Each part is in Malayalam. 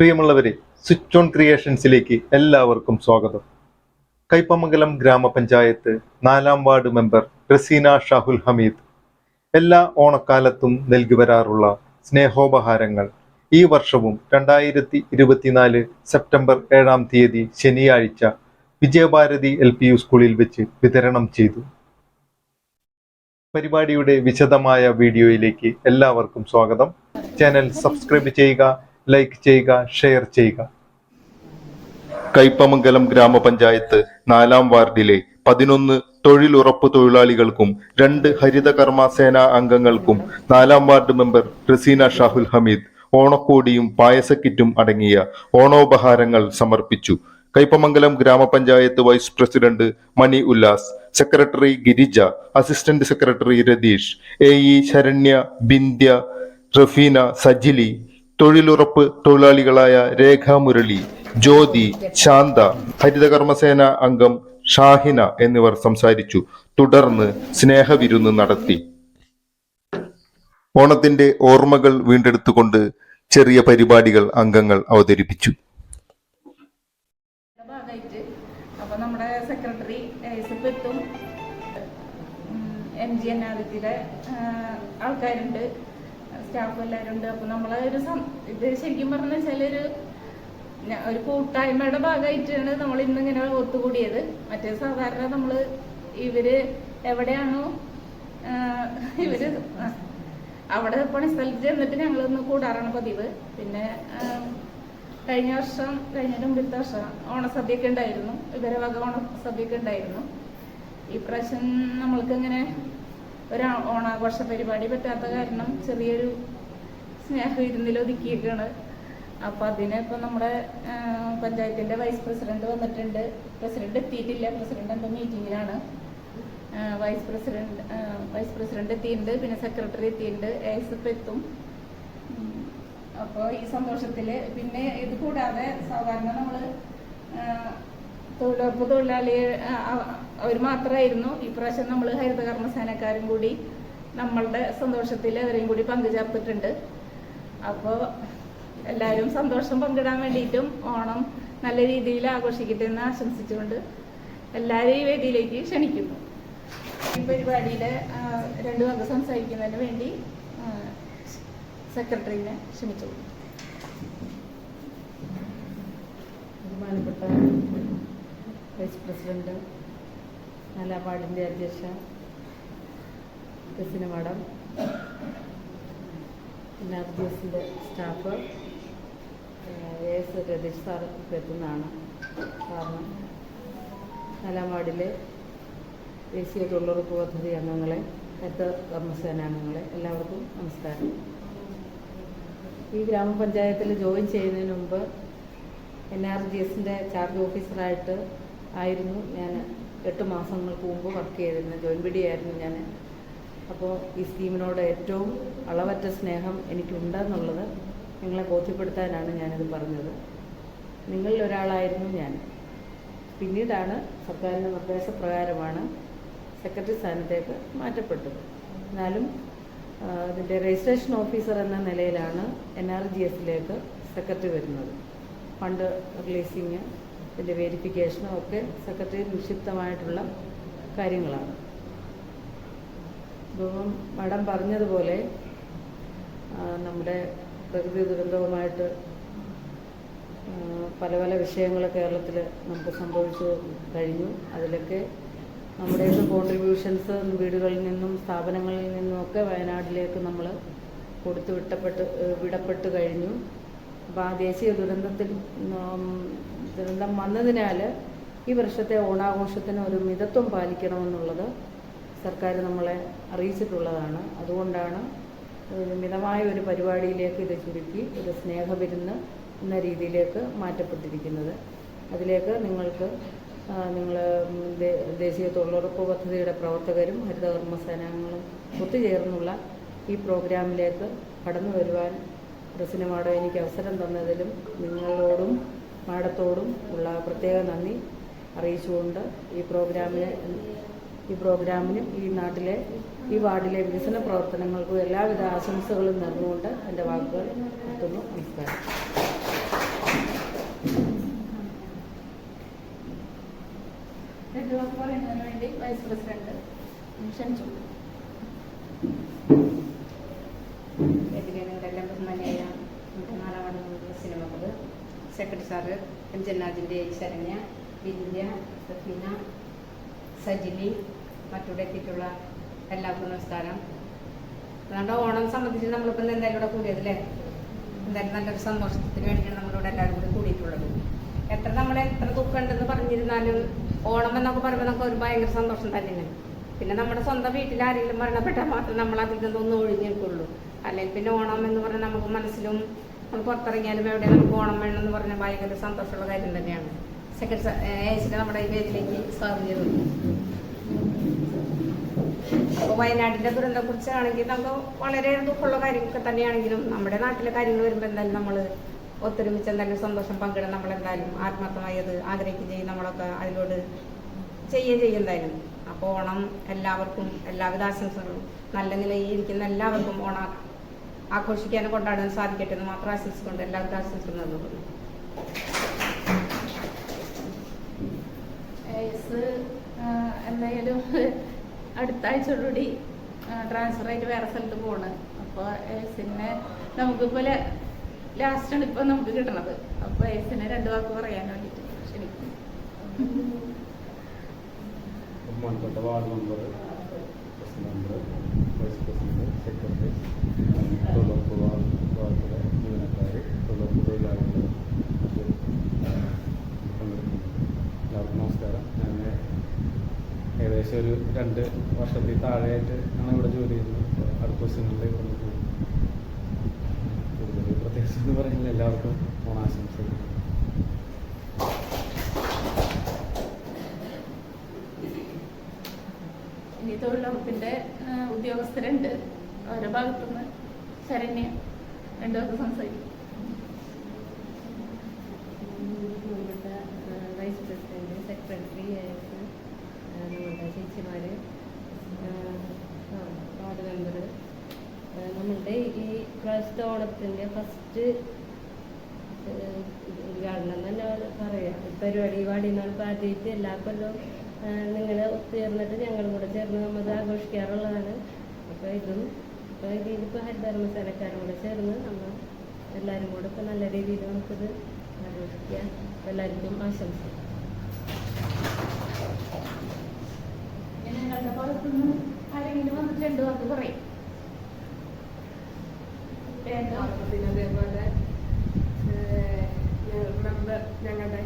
പ്രിയമുള്ളവരെ സ്വിച്ച് ഓൺ ക്രിയേഷൻസിലേക്ക് എല്ലാവർക്കും സ്വാഗതം. കൈപ്പമംഗലം ഗ്രാമപഞ്ചായത്ത് നാലാം വാർഡ് മെമ്പർ റസീന ഷാഹുൽ ഹമീദ്. എല്ലാ ഓണക്കാലത്തും നൽകി വരാറുള്ള സ്നേഹോപഹാരങ്ങൾ ഈ വർഷവും രണ്ടായിരത്തി ഇരുപത്തിനാല് സെപ്റ്റംബർ ഏഴാം തീയതി ശനിയാഴ്ച വിജയഭാരതി എൽ പി യു സ്കൂളിൽ വെച്ച് വിതരണം ചെയ്തു. പരിപാടിയുടെ വിശദമായ വീഡിയോയിലേക്ക് എല്ലാവർക്കും സ്വാഗതം. ചാനൽ സബ്സ്ക്രൈബ് ചെയ്യുക ലൈക്ക് ചെയ്യുക ഷെയർ ചെയ്യുക. കൈപ്പമംഗലം ഗ്രാമപഞ്ചായത്ത് നാലാം വാർഡിലെ പതിനൊന്ന് തൊഴിലുറപ്പ് തൊഴിലാളികൾക്കും രണ്ട് ഹരിത സേനാ അംഗങ്ങൾക്കും നാലാം വാർഡ് മെമ്പർ റസീന ഷാഹുൽ ഹമീദ് ഓണക്കോടിയും പായസക്കിറ്റും അടങ്ങിയ ഓണോപഹാരങ്ങൾ സമർപ്പിച്ചു. കൈപ്പമംഗലം ഗ്രാമപഞ്ചായത്ത് vice president Mani Ullas secretary Girija assistant secretary Ratheesh A E Saranya Bindya Rafeena Sajili തൊഴിലുറപ്പ് തൊഴിലാളികളായ രേഖാ മുരളി ജ്യോതി ശാന്ത ഹരിതകർമ്മസേന അംഗം ഷാഹിന എന്നിവർ സംസാരിച്ചു. തുടർന്ന് സ്നേഹവിരുന്ന് നടത്തി. ഓണത്തിന്റെ ഓർമ്മകൾ വീണ്ടെടുത്തുകൊണ്ട് ചെറിയ പരിപാടികൾ അംഗങ്ങൾ അവതരിപ്പിച്ചു. നമ്മുടെ സെക്രട്ടറി ആൾക്കാരുണ്ട്. സ്റ്റാഫ് എല്ലാവരും ഉണ്ട്. അപ്പൊ നമ്മളെ ഒരു ഇത് ശരിക്കും പറഞ്ഞു വെച്ചാൽ ഒരു ഒരു കൂട്ടായ്മയുടെ ഭാഗമായിട്ടാണ് നമ്മൾ ഇന്ന് ഇങ്ങനെ ഒത്തുകൂടിയത്. മറ്റേ സാധാരണ നമ്മൾ ഇവർ എവിടെയാണോ ഇവർ അവിടെ പണി സ്ഥലത്ത് ചെന്നിട്ട് ഞങ്ങളൊന്ന് കൂടാറാണ് പതിവ്. പിന്നെ കഴിഞ്ഞ വർഷം കഴിഞ്ഞ മുമ്പത്തെ വർഷം ഓണസദ്യയൊക്കെ ഉണ്ടായിരുന്നു. ഇവരെ വക ഓണസദ്യയൊക്കെ ഉണ്ടായിരുന്നു. ഈ പ്രാവശ്യം നമ്മൾക്ക് ഇങ്ങനെ ഒരു ഓണാഘോഷ പരിപാടി പറ്റാത്ത കാരണം ചെറിയൊരു സ്നേഹം വിരുന്നിൽ ഒതുക്കിയേക്കാണ്. അപ്പൊ അതിന് ഇപ്പൊ നമ്മുടെ പഞ്ചായത്തിന്റെ വൈസ് പ്രസിഡന്റ് വന്നിട്ടുണ്ട്. പ്രസിഡന്റ് എത്തിയിട്ടില്ല. പ്രസിഡന്റ് എന്തോ മീറ്റിംഗിലാണ് ആ, വൈസ് പ്രസിഡന്റ് വൈസ് പ്രസിഡന്റ് എത്തിയിട്ടുണ്ട്. പിന്നെ സെക്രട്ടറി എത്തിയിട്ടുണ്ട്. എഫ് എത്തും. അപ്പോൾ ഈ സന്തോഷത്തിൽ പിന്നെ ഇത് കൂടാതെ സാധാരണ നമ്മൾ ആ, തൊഴിലുറപ്പ് തൊഴിലാളി അവർ മാത്രമായിരുന്നു ഈ പ്രാവശ്യം നമ്മൾ ഹരിത കർമ്മസേനക്കാരും കൂടി നമ്മളുടെ സന്തോഷത്തിൽ അവരെയും കൂടി പങ്കുചേർത്തിട്ടുണ്ട്. അപ്പോൾ എല്ലാവരും സന്തോഷം പങ്കിടാൻ വേണ്ടിയിട്ടും ഓണം നല്ല രീതിയിൽ ആഘോഷിക്കട്ടെ എന്ന് ആശംസിച്ചുകൊണ്ട് എല്ലാവരെയും വേദിയിലേക്ക് ക്ഷണിക്കുന്നു. ഈ പരിപാടിയിൽ രണ്ടു വാക്ക് സംസാരിക്കുന്നതിന് വേണ്ടി സെക്രട്ടറിനെ ക്ഷണിച്ചു ബഹുമാനപ്പെട്ട വൈസ് പ്രസിഡന്റ് നാലാം വാർഡിന്റെ അധ്യക്ഷ ക്രിസിന മാഡം പിന്നെ എസിന്റെ സ്റ്റാഫ് എ എസ് രതീഷ് ഇപ്പോൾ എത്തുന്നതാണ്. കാരണം നാലാം വാർഡിലെ ദേശീയ തൊഴിലുറപ്പ് പദ്ധതി അംഗങ്ങളെ എത്ര കർമ്മസേന അംഗങ്ങളെ എല്ലാവർക്കും നമസ്കാരം. ഈ ഗ്രാമപഞ്ചായത്തിൽ ജോയിൻ ചെയ്യുന്നതിന് മുമ്പ് എൻ ആർ ജി എസിന്റെ ചാർജ് ഓഫീസറായിട്ട് ആയിരുന്നു ഞാൻ എട്ട് മാസങ്ങൾക്ക് മുമ്പ് വർക്ക് ചെയ്തിരുന്ന ജോയിൻ ബിഡി ആയിരുന്നു ഞാൻ. അപ്പോൾ ഈ സ്കീമിനോട് ഏറ്റവും അളവറ്റ സ്നേഹം എനിക്കുണ്ടെന്നുള്ളത് നിങ്ങളെ ബോധ്യപ്പെടുത്താനാണ് ഞാനിത് പറഞ്ഞത്. നിങ്ങളിൽ ഒരാളായിരുന്നു ഞാൻ. പിന്നീടാണ് സർക്കാരിന്റെ നിർദ്ദേശപ്രകാരമാണ് സെക്രട്ടറി സ്ഥാനത്തേക്ക് മാറ്റപ്പെട്ടത്. എന്നാലും അതിന്റെ രജിസ്ട്രേഷൻ ഓഫീസർ എന്ന നിലയിലാണ് എൻ ആർ ജി എസിലേക്ക് സെക്രട്ടറി വരുന്നത്. ഫണ്ട് റിലീസിങ് ഇതിന്റെ വെരിഫിക്കേഷനും ഒക്കെ സെക്രട്ടറി നിക്ഷിപ്തമായിട്ടുള്ള കാര്യങ്ങളാണ്. ഇപ്പം മാഡം പറഞ്ഞതുപോലെ നമ്മുടെ പ്രകൃതി ദുരന്തവുമായിട്ട് പല പല വിഷയങ്ങൾ കേരളത്തിൽ നമുക്ക് സംഭവിച്ചു കഴിഞ്ഞു. അതിലൊക്കെ നമ്മുടെ കോൺട്രിബ്യൂഷൻസ് വീടുകളിൽ നിന്നും സ്ഥാപനങ്ങളിൽ നിന്നുമൊക്കെ വയനാട്ടിലേക്ക് നമ്മൾ കൊടുത്തു വിട്ടപ്പെട്ട് വിടപ്പെട്ട് കഴിഞ്ഞു. അപ്പോൾ ആ ദേശീയ ദുരന്തത്തിൽ ദുരന്തം വന്നതിനാൽ ഈ വർഷത്തെ ഓണാഘോഷത്തിന് ഒരു മിതത്വം പാലിക്കണമെന്നുള്ളത് സർക്കാർ നമ്മളെ അറിയിച്ചിട്ടുള്ളതാണ്. അതുകൊണ്ടാണ് മിതമായ ഒരു പരിപാടിയിലേക്ക് ഇത് ചുരുക്കി ഒരു സ്നേഹവിരുന്ന് എന്ന രീതിയിലേക്ക് മാറ്റപ്പെട്ടിരിക്കുന്നത്. അതിലേക്ക് നിങ്ങൾക്ക് നിങ്ങൾ ദേശീയ തൊഴിലുറപ്പ് പദ്ധതിയുടെ പ്രവർത്തകരും ഹരിതകർമ്മ സേനാംഗങ്ങളും ഒത്തുചേർന്നുള്ള ഈ പ്രോഗ്രാമിലേക്ക് കടന്നു വരുവാൻ ഡ്രസ്സിന് മാഡം എനിക്ക് അവസരം തന്നതിലും നിങ്ങളോടും മാഡത്തോടും ഉള്ള പ്രത്യേക നന്ദി അറിയിച്ചുകൊണ്ട് ഈ പ്രോഗ്രാമിന് ഈ പ്രോഗ്രാമിനും ഈ നാട്ടിലെ ഈ വാർഡിലെ വികസന പ്രവർത്തനങ്ങൾക്കും എല്ലാവിധ ആശംസകളും നൽകുകൊണ്ട് എന്റെ വാക്കുകൾ നിർത്തുന്നു. നമസ്കാരം. വേണ്ടി വൈസ് പ്രസിഡന്റ് ക്ഷണിച്ചു സെക്രട്ടറി സാറ് എം ജന്നാജിന്റെ ശരണ്യ വിന്ധ്യ സഫീന സജിലി മറ്റൂടെ എത്തിയിട്ടുള്ള എല്ലാവർക്കും നമസ്കാരം. അതുകൊണ്ട് ഓണം സംബന്ധിച്ച് നമ്മളിപ്പോൾ ഇന്ന് എന്തായാലും ഇവിടെ കൂടിയതല്ലേ എന്തായാലും നല്ലൊരു സന്തോഷത്തിന് വേണ്ടിയാണ് നമ്മളിവിടെ എല്ലാവരും കൂടി കൂടിയിട്ടുള്ളത്. എത്ര നമ്മൾ എത്ര ദുഃഖമുണ്ടെന്ന് പറഞ്ഞിരുന്നാലും ഓണം എന്നൊക്കെ പറയുമ്പോൾ നമുക്ക് ഒരു ഭയങ്കര സന്തോഷം തന്നെയാണ്. പിന്നെ നമ്മുടെ സ്വന്തം വീട്ടിൽ ആരെങ്കിലും മരണപ്പെട്ടാൽ മാത്രം നമ്മൾ അതിൽ നിന്നൊന്നും ഒഴിഞ്ഞു നിൽക്കുള്ളൂ. അല്ലെങ്കിൽ പിന്നെ ഓണം എന്ന് പറഞ്ഞാൽ നമുക്ക് മനസ്സിലും പുറത്തിറങ്ങിയാലും എവിടെ നമുക്ക് ഓണം എന്ന് പറഞ്ഞാൽ ഭയങ്കര സന്തോഷമുള്ള കാര്യം തന്നെയാണ്. സെക്കൻഡ് ഏച്ചിനെ നമ്മുടെ ഈ വേദിയിലേക്ക് സ്വാഗതം ചെയ്തു. അപ്പോൾ വയനാടിന്റെ ദുരന്തത്തെ കുറിച്ചാണെങ്കിൽ നമുക്ക് വളരെ ദുഃഖമുള്ള കാര്യങ്ങളൊക്കെ തന്നെയാണെങ്കിലും നമ്മുടെ നാട്ടിലെ കാര്യങ്ങൾ വരുമ്പോൾ എന്തായാലും നമ്മൾ ഒത്തൊരുമിച്ച് എന്തായാലും സന്തോഷം പങ്കിടാൻ നമ്മളെന്തായാലും ആത്മാർത്ഥമായി അത് ആഗ്രഹിക്കുകയും ചെയ്യും നമ്മളൊക്കെ അതിലോട് ചെയ്യുകയും ചെയ്യും എന്തായാലും. അപ്പോൾ ഓണം എല്ലാവർക്കും എല്ലാവിധ ആശംസകളും. നല്ല നിലയിൽ ഇരിക്കുന്ന എല്ലാവർക്കും ഓണം ആഘോഷിക്കാനും കൊണ്ടാടാൻ സാധിക്കട്ടെ എന്ന് മാത്രം ആശംസിച്ചുകൊണ്ട് എല്ലാവർക്കും ആശംസകളും എന്ന് എസ് എന്തായാലും അടുത്ത ആഴ്ചയോടുകൂടി ട്രാൻസ്ഫർ ആയിട്ട് വേറെ സ്ഥലത്ത് പോണ്. അപ്പോൾ എസിനെ ലാസ്റ്റ് ആണ് ഇപ്പോ നമുക്ക് കിട്ടണത്. അപ്പോൾ എസിനെ രണ്ട് വാക്ക് പറയാൻ വേണ്ടിയിട്ട് ക്ഷണിക്കും ബഹുമാനപ്പെട്ട ward member president vice president secretary തൊഴിലുറപ്പ് വാർഡിലെ ജീവനക്കാർ തൊഴിലുറപ്പ് തൊഴിലാളികൾ പങ്കെടുക്കുന്നു എല്ലാവർക്കും നമസ്കാരം ഞാൻ ഏകദേശം ഒരു രണ്ട് വർഷത്തിൽ താഴെയായിട്ട് ആണ് ഇവിടെ ജോലി ചെയ്യുന്നത് അടുത്ത ദിവസങ്ങളിൽ പോകും കൂടുതൽ പ്രത്യേകിച്ച് എന്ന് പറയുന്നില്ല എല്ലാവർക്കും ഓണാശംസകൾ ഇനി തൊഴിലുറപ്പിന്റെ ഉദ്യോഗസ്ഥരുണ്ട്. ഓരോ ഭാഗത്തുനിന്ന് ശരണ്യ രണ്ടു പേർക്ക് സംസാരിക്കും വൈസ് പ്രസിഡന്റ് സെക്രട്ടറി ആയിട്ട് നമ്മുടെ ചേച്ചിമാർ വാർഡ് മെമ്പർ നമ്മളുടെ ഈ പ്രാവശ്യത്തെ ഓണത്തിന്റെ ഫസ്റ്റ് ഉദ്ഘാടനം തന്നെ പറയാം. പരിപാടി പാടി എന്നാണ് ആദ്യമായിട്ട് എല്ലാ കൊല്ലവും നിങ്ങളെ ഒത്തുചേർന്നിട്ട് ഞങ്ങളും കൂടെ ചേർന്ന് നമ്മൾ ആഘോഷിക്കാറുള്ളതാണ്. അപ്പോൾ ഇതും ഇപ്പോൾ ഇതിലിപ്പോൾ മസാലക്കാരും കൂടെ ചേർന്ന് നമ്മൾ എല്ലാവരും കൂടെ ഇപ്പോൾ നല്ല രീതിയിൽ നമുക്കിത് ആഘോഷിക്കാം എല്ലാവർക്കും ആശംസ ഞങ്ങളുടെ ഭാഗത്തുനിന്ന് ആരെങ്കിലും വന്നിട്ട് രണ്ടു വാക്ക് പറയും. പേരോ? പിന്നെ അതേപോലെ മെമ്പർ ഞങ്ങളുടെ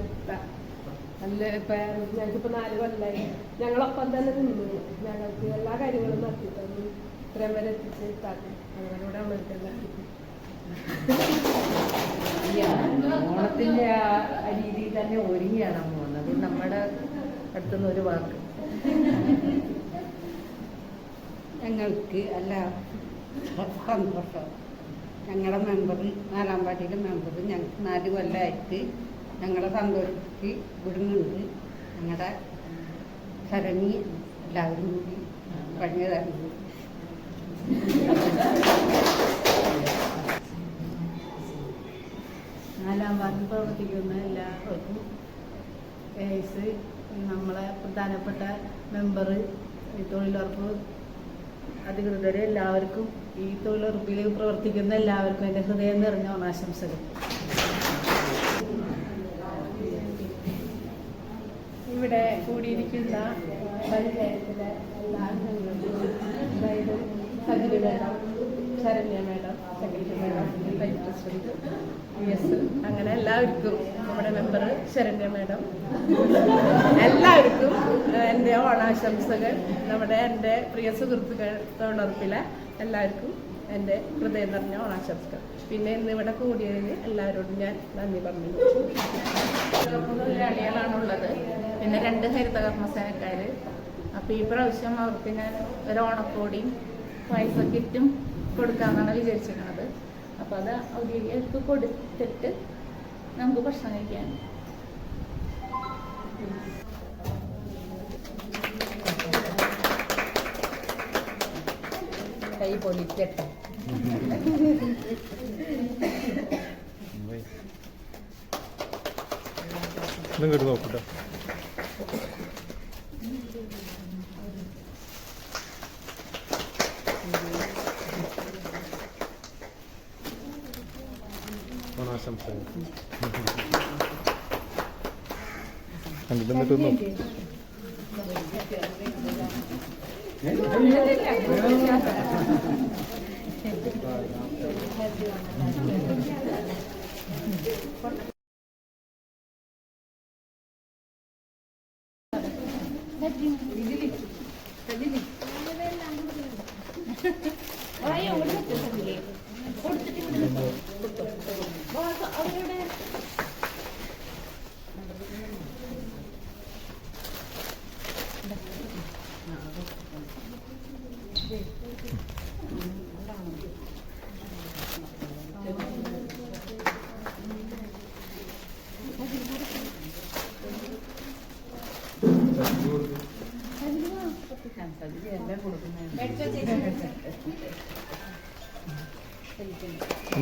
നല്ല ഇപ്പം ഞങ്ങൾക്കിപ്പോൾ നാല് കൊല്ലായി. ഞങ്ങളൊപ്പം തന്നെ നിന്നു ഞങ്ങൾക്ക് എല്ലാ കാര്യങ്ങളും നടത്തി തന്നു ഇത്രയും വരെ എത്തിച്ച് ഓണത്തിന്റെ ആ രീതിയിൽ തന്നെ ഒരുങ്ങിയാണ് അമ്മ വന്നത്. നമ്മുടെ അടുത്തുനിന്ന് ഒരു വാക്ക്. ഞങ്ങൾക്ക് അല്ല സന്തോഷം. ഞങ്ങളുടെ മെമ്പർ നാലാം പാർട്ടിയിലെ മെമ്പർ ഞങ്ങൾക്ക് നാല് കൊല്ലമായിട്ട് ഞങ്ങളെ സന്തോഷിച്ച് വിടുന്നുണ്ട്. ഞങ്ങളുടെ ചരണി എല്ലാവരും കൂടി പറഞ്ഞു തരുന്നു നാലാം വാർഡിൽ പ്രവർത്തിക്കുന്ന എല്ലാവർക്കും ഏസ് നമ്മളെ പ്രധാനപ്പെട്ട മെമ്പർ തൊഴിലുറപ്പ് അധികൃതർ എല്ലാവർക്കും ഈ തൊഴിലുറപ്പിൽ പ്രവർത്തിക്കുന്ന എല്ലാവർക്കും എന്റെ ഹൃദയം നിറഞ്ഞ ഓണാശംസകൾ. ഇവിടെ കൂടിയിരിക്കുന്ന പഞ്ചായത്തിലെ എല്ലാ അംഗങ്ങൾക്കും അതായത് Sajini madam Saranya madam secretary madam vice president V S അങ്ങനെ എല്ലാവർക്കും നമ്മുടെ മെമ്പർ ശരണ്യ മേഡം. എല്ലാവർക്കും എന്റെ ഓണാശംസകൾ നമ്മുടെ എന്റെ പ്രിയ സുഹൃത്തുക്കളോടൊപ്പിലെ എല്ലാവർക്കും എന്റെ ഹൃദയം നിറഞ്ഞ ഓണാശംസകൾ. പിന്നെ ഇന്ന് ഇവിടെ കൂടിയതിന് എല്ലാവരോടും ഞാൻ നന്ദി പറഞ്ഞു തൊഴിലാളികളാണുള്ളത് പിന്നെ രണ്ട് ഹരിത കർമ്മസേനക്കാര് അപ്പൊ ഈ പ്രാവശ്യം അവർക്ക് ഞാൻ ഒരു ഓണക്കോടിയും പൈസ കിറ്റും കൊടുക്കാന്നാണ് വിചാരിച്ചിരിക്കുന്നത്. അപ്പൊ അത് ഔദ്യോഗികർക്ക് കൊടുത്തിട്ട് നമുക്ക് ഭക്ഷണം കഴിക്കാൻ. കൈ പൊലിക്കട്ടെ ഇങ്ങോട്ട് നോക്കട്ടെ. ആശംസകൾ അങ്ങോട്ട് എന്നിട്ട് നോക്ക്. ഒന്ന്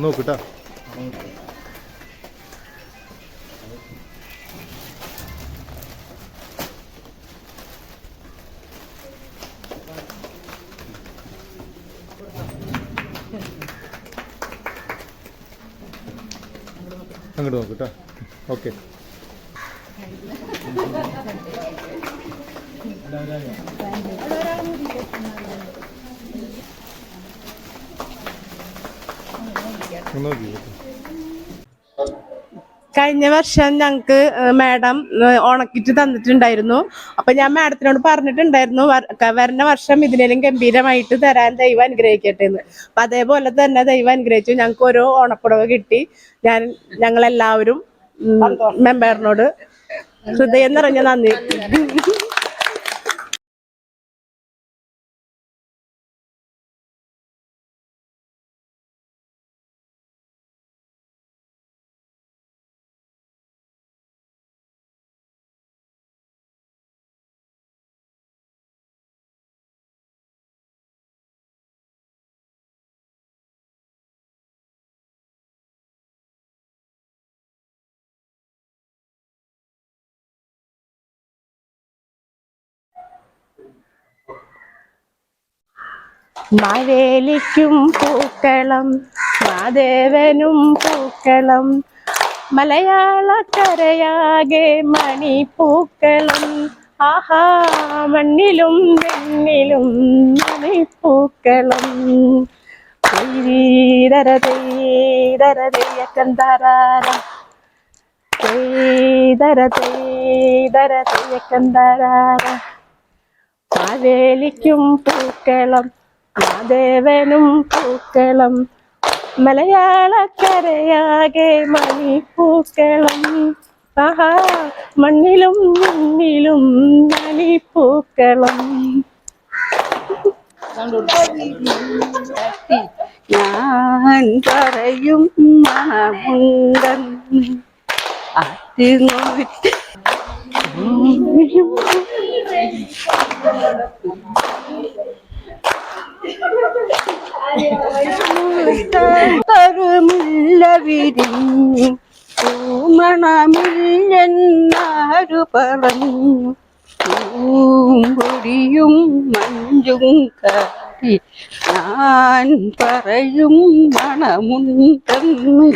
നോക്കിട്ടാ. അങ്ങോട്ട് നോക്കിട്ടാ ഓക്കെ. കഴിഞ്ഞ വർഷം ഞങ്ങൾക്ക് മാഡം ഉണക്കിട്ട് തന്നിട്ടുണ്ടായിരുന്നു. അപ്പൊ ഞാൻ മാഡത്തിനോട് പറഞ്ഞിട്ടുണ്ടായിരുന്നു വരുന്ന വർഷം ഇതിനേലും ഗംഭീരമായിട്ട് തരാൻ ദൈവം അനുഗ്രഹിക്കട്ടെ എന്ന്. അപ്പൊ അതേപോലെ തന്നെ ദൈവം അനുഗ്രഹിച്ചു. ഞങ്ങൾക്ക് ഓരോ ഓണപ്പുടവ് കിട്ടി. ഞാൻ ഞങ്ങളെല്ലാവരും മെമ്പറിനോട് ഹൃദയം നിറഞ്ഞ നന്ദി. മാവേലിക്കും പൂക്കളം മാദേവനും പൂക്കളം മലയാളക്കരയാകെ മണിപ്പൂക്കളം. ആഹാ മണ്ണിലും വെണ്ണിലും മണിപ്പൂക്കളം. തെയ്യക്കന്താരം തെയ്തര പൂക്കളം മാദേവനും പൂക്കളം മലയാളക്കരയാകെ മണിപ്പൂക്കളം. ആഹാ മണ്ണിലും മണ്ണിലും മണിപ്പൂക്കളം. ഞാൻ പറയും മണമുണ്ടെന്ന് അതിനോട്ട് പൂമണമില്ലെന്നാരു പറഞ്ഞു. പൂമ്പൊടിയും മഞ്ചും കാട്ടി ഞാൻ പറയും മണമുണ്ടെന്ന്.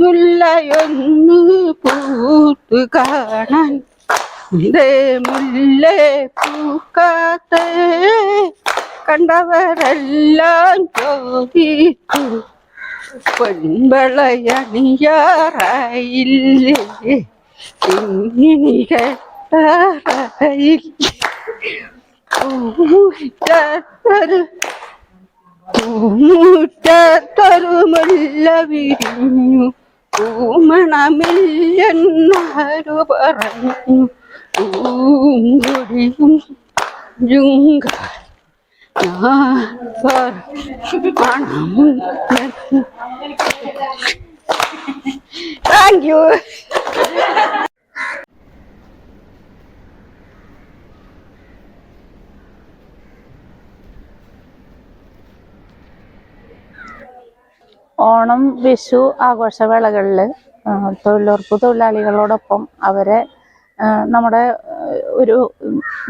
മുല്ലയൊന്ന് പൂത്തു കാണാൻ. ഇതേ മുല്ലേ പൂക്കാത്ത? കണ്ടവരെല്ലാം ചോദിച്ചു. പൊൻവളയണിയാറായില്ലേ ഇങ്ങനെ കെട്ടാറായില്ലേ പൂമുറ്റത്തൊരു പൂമുറ്റത്തൊരു മുല്ല വിരിഞ്ഞു. ഊമണമില്ലെന്നാരു പറഞ്ഞു. പൂങ്കുടിയും ജുങ്ക താങ്ക് യു ഓണം വിഷു ആഘോഷവേളകളിൽ തൊഴിലുറപ്പ് തൊഴിലാളികളോടൊപ്പം അവരെ നമ്മുടെ ഒരു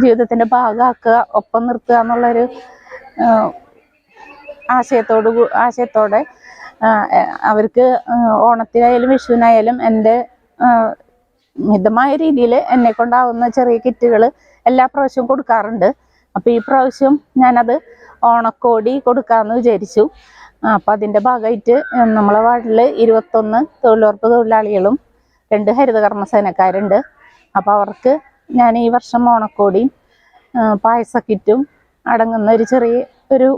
ജീവിതത്തിന്റെ ഭാഗമാക്കുക ഒപ്പം നിർത്തുക എന്നുള്ളൊരു ആശയത്തോട് ആശയത്തോടെ അവർക്ക് ഓണത്തിനായാലും വിഷുവിനായാലും എന്റെ മിതമായ രീതിയിൽ എന്നെ കൊണ്ടാവുന്ന ചെറിയ കിറ്റുകൾ എല്ലാ പ്രാവശ്യവും കൊടുക്കാറുണ്ട്. അപ്പോൾ ഈ പ്രാവശ്യം ഞാനത് ഓണക്കോടി കൊടുക്കാമെന്ന് വിചാരിച്ചു. അപ്പം അതിന്റെ ഭാഗമായിട്ട് നമ്മളെ വാർഡിൽ ഇരുപത്തൊന്ന് തൊഴിലുറപ്പ് തൊഴിലാളികളും രണ്ട് ഹരിതകർമ്മസേനക്കാരുണ്ട്. അപ്പോൾ അവർക്ക് ഞാൻ ഈ വർഷം പായസക്കിറ്റും പായസ കിറ്റും അടങ്ങുന്ന ഒരു ചെറിയ ഒരു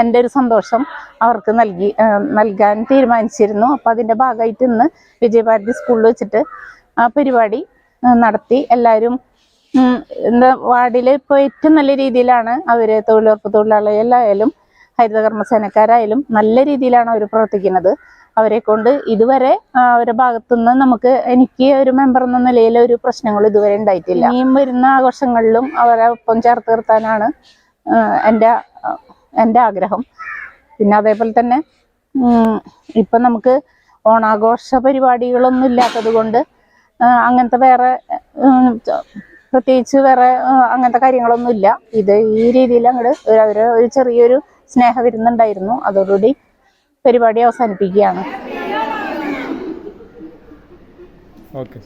എന്റെ ഒരു സന്തോഷം അവർക്ക് നൽകി നൽകാൻ തീരുമാനിച്ചിരുന്നു. അപ്പം അതിന്റെ ഭാഗമായിട്ട് ഇന്ന് വിജയഭാരതി സ്കൂളിൽ വെച്ചിട്ട് ആ പരിപാടി നടത്തി. എല്ലാവരും എന്താ വാർഡിൽ ഇപ്പോൾ ഏറ്റവും നല്ല രീതിയിലാണ് അവർ തൊഴിലുറപ്പ് തൊഴിലാളികളായാലും ഹരിതകർമ്മസേനക്കാരായാലും നല്ല രീതിയിലാണ് അവർ പ്രവർത്തിക്കുന്നത്. അവരെ കൊണ്ട് ഇതുവരെ അവരുടെ ഭാഗത്തുനിന്ന് നമുക്ക് എനിക്ക് ഒരു മെമ്പർ എന്ന നിലയിൽ ഒരു പ്രശ്നങ്ങൾ ഇതുവരെ ഉണ്ടായിട്ടില്ല. ഇനിയും വരുന്ന ആഘോഷങ്ങളിലും അവരെ ഒപ്പം ചേർത്ത് നിർത്താനാണ് എന്റെ എന്റെ ആഗ്രഹം. പിന്നെ അതേപോലെ തന്നെ ഇപ്പം നമുക്ക് ഓണാഘോഷ പരിപാടികളൊന്നും ഇല്ലാത്തത് കൊണ്ട് അങ്ങനത്തെ വേറെ പ്രത്യേകിച്ച് വേറെ അങ്ങനത്തെ കാര്യങ്ങളൊന്നും ഇല്ല. ഇത് ഈ രീതിയിൽ അങ്ങോട്ട് അവർ ഒരു ചെറിയൊരു സ്നേഹ വിരുന്നുണ്ടായിരുന്നു. അതോടുകൂടി പരിപാടി അവസാനിപ്പിക്കുകയാണ്. ഓക്കെ.